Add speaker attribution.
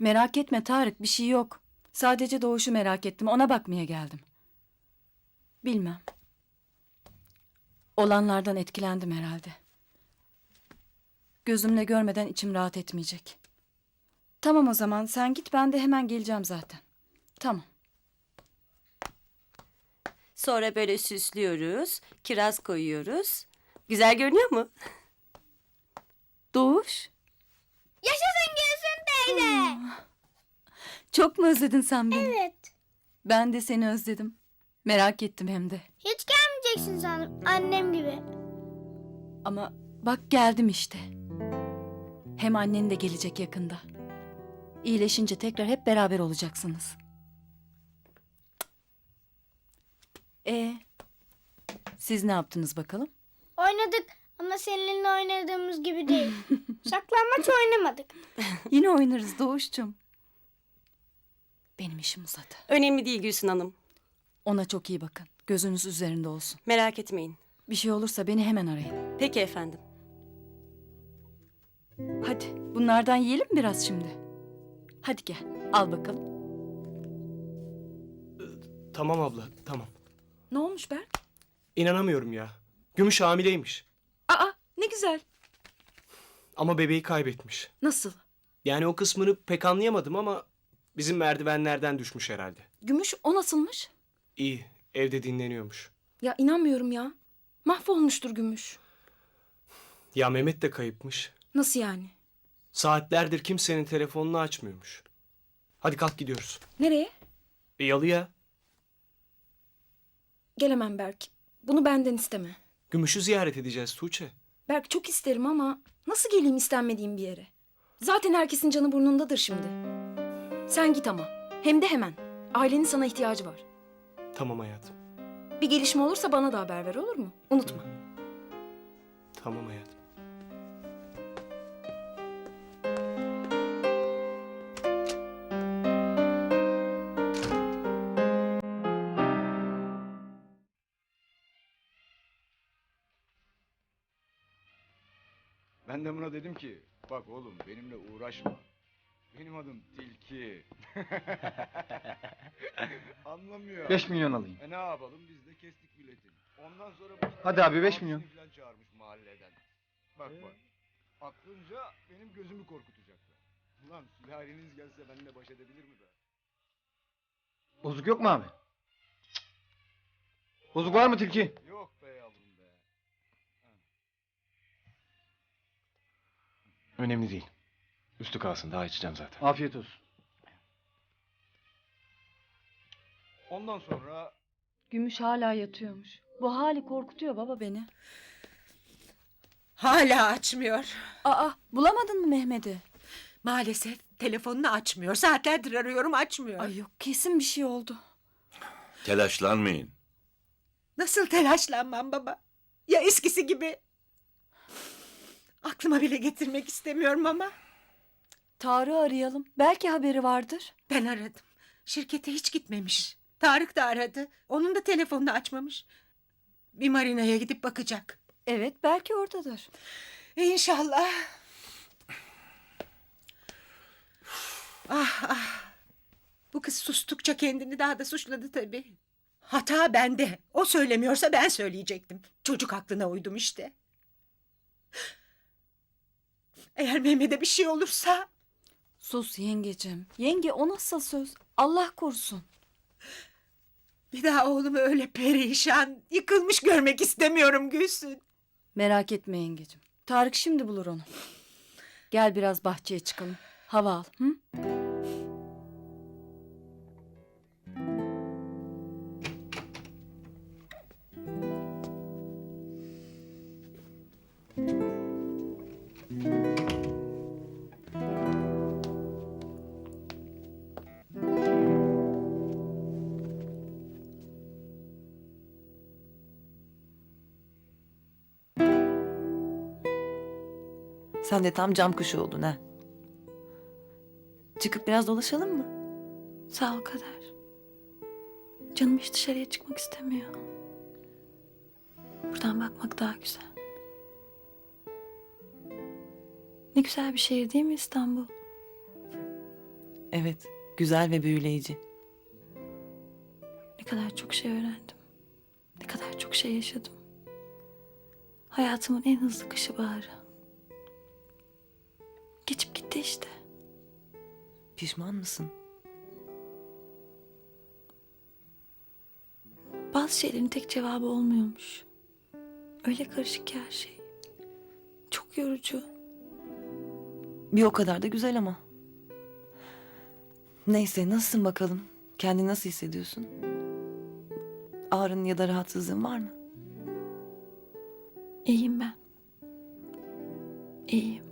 Speaker 1: Merak etme Tarık bir şey yok. Sadece Doğuş'u merak ettim ona bakmaya geldim. Bilmem. Olanlardan etkilendim herhalde. Gözümle görmeden içim rahat etmeyecek. Tamam o zaman sen git ben de hemen geleceğim zaten. Tamam.
Speaker 2: Sonra böyle süslüyoruz. Kiraz koyuyoruz. Güzel görünüyor mu?
Speaker 1: Doğuş.
Speaker 3: Yaşasın Gülsün teyze.
Speaker 1: Çok mu özledin sen beni?
Speaker 3: Evet.
Speaker 1: Ben de seni özledim. Merak ettim hem de.
Speaker 3: Hiç gelmeyeceksin sanırım annem gibi.
Speaker 1: Ama bak geldim işte. Hem annen de gelecek yakında. İyileşince tekrar hep beraber olacaksınız. E siz ne yaptınız bakalım?
Speaker 3: Oynadık ama seninle oynadığımız gibi değil. Saklanmaç oynamadık.
Speaker 1: Yine oynarız Doğuş'cum. Benim işim uzadı.
Speaker 2: Önemli değil Gülsün Hanım.
Speaker 1: Ona çok iyi bakın. Gözünüz üzerinde olsun.
Speaker 2: Merak etmeyin.
Speaker 1: Bir şey olursa beni hemen arayın.
Speaker 2: Peki efendim.
Speaker 1: Hadi bunlardan yiyelim biraz şimdi. Hadi gel al bakalım.
Speaker 4: Tamam abla, tamam.
Speaker 1: Ne olmuş Berk?
Speaker 4: İnanamıyorum ya. Gümüş hamileymiş.
Speaker 1: Aa ne güzel.
Speaker 4: Ama bebeği kaybetmiş.
Speaker 1: Nasıl?
Speaker 4: Yani o kısmını pek anlayamadım ama bizim merdivenlerden düşmüş herhalde.
Speaker 1: Gümüş o nasılmış?
Speaker 4: İyi, evde dinleniyormuş.
Speaker 1: Ya inanmıyorum ya. Mahvolmuştur Gümüş.
Speaker 4: Ya Mehmet de kayıpmış.
Speaker 1: Nasıl yani?
Speaker 4: Saatlerdir kimsenin telefonunu açmıyormuş. Hadi kalk gidiyoruz.
Speaker 1: Nereye?
Speaker 4: E yalıya.
Speaker 1: Gelemem Berk. Bunu benden isteme.
Speaker 4: Gümüş'ü ziyaret edeceğiz Tuğçe.
Speaker 1: Berk çok isterim ama nasıl geleyim istenmediğim bir yere? Zaten herkesin canı burnundadır şimdi. Sen git ama. Hem de hemen. Ailenin sana ihtiyacı var.
Speaker 4: Tamam hayatım.
Speaker 1: Bir gelişme olursa bana da haber ver olur mu? Unutma.
Speaker 4: Tamam hayatım.
Speaker 5: Ben de buna dedim ki, bak oğlum benimle uğraşma. Benim adım Tilki. Anlamıyor.
Speaker 6: 5 milyon alayım.
Speaker 5: E ne yapalım biz de kestik biletini. Ondan sonra bu
Speaker 6: Hadi abi, beş milyon.
Speaker 5: falan çağırmış mahalleden. Bak bak. Aklınca benim gözümü korkutacaklar. Ulan sülaleniz gelse benimle baş edebilir mi be?
Speaker 6: Bozuk yok mu abi? Cık. Bozuk var mı tilki?
Speaker 7: Önemli değil. Üstü kalsın daha içeceğim zaten.
Speaker 6: Afiyet olsun.
Speaker 5: Ondan sonra
Speaker 1: Gümüş hala yatıyormuş. Bu hali korkutuyor baba beni.
Speaker 8: Hala açmıyor.
Speaker 1: Aa bulamadın mı Mehmet'i?
Speaker 8: Maalesef telefonunu açmıyor. Saatlerdir arıyorum açmıyor.
Speaker 1: Ay yok kesin bir şey oldu.
Speaker 9: Telaşlanmayın.
Speaker 8: Nasıl telaşlanmam baba? Ya eskisi gibi? Aklıma bile getirmek istemiyorum ama.
Speaker 1: Tarık'ı arayalım. Belki haberi vardır.
Speaker 8: Ben aradım. Şirkete hiç gitmemiş. Tarık da aradı. Onun da telefonunu açmamış. Bir marinaya gidip bakacak.
Speaker 1: Evet belki oradadır.
Speaker 8: İnşallah. Ah ah. Bu kız sustukça kendini daha da suçladı tabii. Hata bende. O söylemiyorsa ben söyleyecektim. Çocuk aklına uydum işte. Eğer Mehmet'e bir şey olursa
Speaker 1: Sus yengecim. Yenge o nasıl söz? Allah korusun.
Speaker 8: bir daha oğlumu öyle perişan, yıkılmış görmek istemiyorum Gülsün.
Speaker 1: Merak etme yengecim. Tarık şimdi bulur onu. Gel biraz bahçeye çıkalım. Hava al. Hı?
Speaker 10: Sen de tam cam kuşu oldun ha. Çıkıp biraz dolaşalım mı?
Speaker 1: Sağ ol Kader. Canım hiç dışarıya çıkmak istemiyor. Buradan bakmak daha güzel. Ne güzel bir şehir değil mi İstanbul?
Speaker 10: Evet, güzel ve büyüleyici.
Speaker 11: Ne kadar çok şey öğrendim. Ne kadar çok şey yaşadım. Hayatımın en hızlı kışı baharı. İşte.
Speaker 10: Pişman mısın?
Speaker 11: Bazı şeylerin tek cevabı olmuyormuş. Öyle karışık ki her şey. Çok yorucu.
Speaker 10: Bir o kadar da güzel ama. Neyse, nasılsın bakalım? Kendini nasıl hissediyorsun? Ağrın ya da rahatsızlığın var mı?
Speaker 11: İyiyim ben. İyiyim.